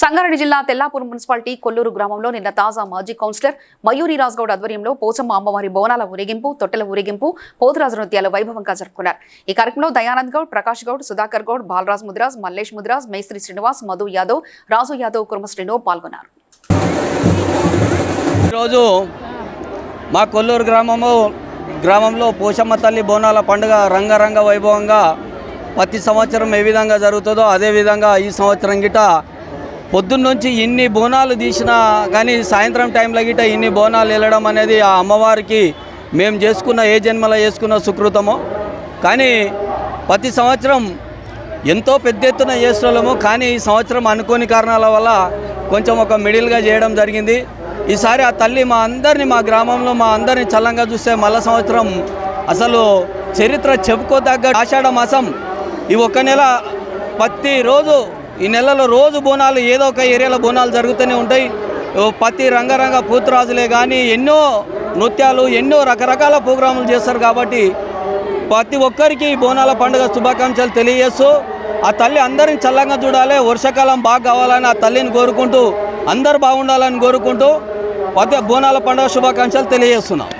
సంగారెడ్డి జిల్లా తెల్లాపూర్ మున్సిపాలిటీ కొల్లూరు గ్రామంలో నిన్న తాజా మాజీ కౌన్సిలర్ మయూరి రాజ్గౌడ్ ఆధ్వర్యంలో పోచమ్మ అమ్మవారి బోనాల ఊరేగింపు తొట్టెల ఊరేగింపు పోతురాజు నృత్యాలు వైభవంగా జరుపుకున్నారు. ఈ కార్యక్రమంలో దయానంద్ గౌడ్ ప్రకాష్ గౌడ్ సుధాకర్ గౌడ్ బాలరాజ్ ముద్రాజ్ మల్లేష్ ముద్రాజ్ మేస్త్రి శ్రీనివాస్ మధు యాదవ్ రాజు యాదవ్ కుర్మశ్రీను పాల్గొన్నారు. ఈరోజు మా కొల్లూరు గ్రామము గ్రామంలో పోషమ్మ తల్లి బోనాల పండుగ రంగరంగ వైభవంగా ప్రతి సంవత్సరం ఏ విధంగా జరుగుతుందో అదే విధంగా ఈ సంవత్సరం గిట పొద్దున్నుంచి ఇన్ని బోనాలు తీసినా కానీ సాయంత్రం టైంలో గిట ఇన్ని బోనాలు వెళ్ళడం అనేది ఆ అమ్మవారికి మేము చేసుకున్న ఏ జన్మలో చేసుకున్న సుకృతమో. కానీ ప్రతి సంవత్సరం ఎంతో పెద్ద ఎత్తున చేస్తున్నాము కానీ ఈ సంవత్సరం అనుకోని కారణాల వల్ల కొంచెం ఒక మిడిల్గా చేయడం జరిగింది. ఈసారి ఆ తల్లి మా అందరిని మా గ్రామంలో మా అందరిని చల్లంగా చూస్తే మళ్ళా సంవత్సరం అసలు చరిత్ర చెప్పుకోదగ్గ ఆషాఢ మాసం. ఈ ఒక్క నెల ప్రతిరోజు ఈ నెలలో రోజు బోనాలు ఏదో ఒక ఏరియాలో బోనాలు జరుగుతూనే ఉంటాయి. ప్రతి రంగరంగ పూతరాజులే కానీ ఎన్నో నృత్యాలు ఎన్నో రకరకాల ప్రోగ్రాములు చేస్తారు కాబట్టి ప్రతి ఒక్కరికి ఈ బోనాల పండుగ శుభాకాంక్షలు తెలియజేస్తూ ఆ తల్లి అందరిని చల్లంగా చూడాలి వర్షాకాలం బాగా కావాలని ఆ తల్లిని కోరుకుంటూ అందరు బాగుండాలని కోరుకుంటూ ప్రతి బోనాల పండుగ శుభాకాంక్షలు తెలియజేస్తున్నాం.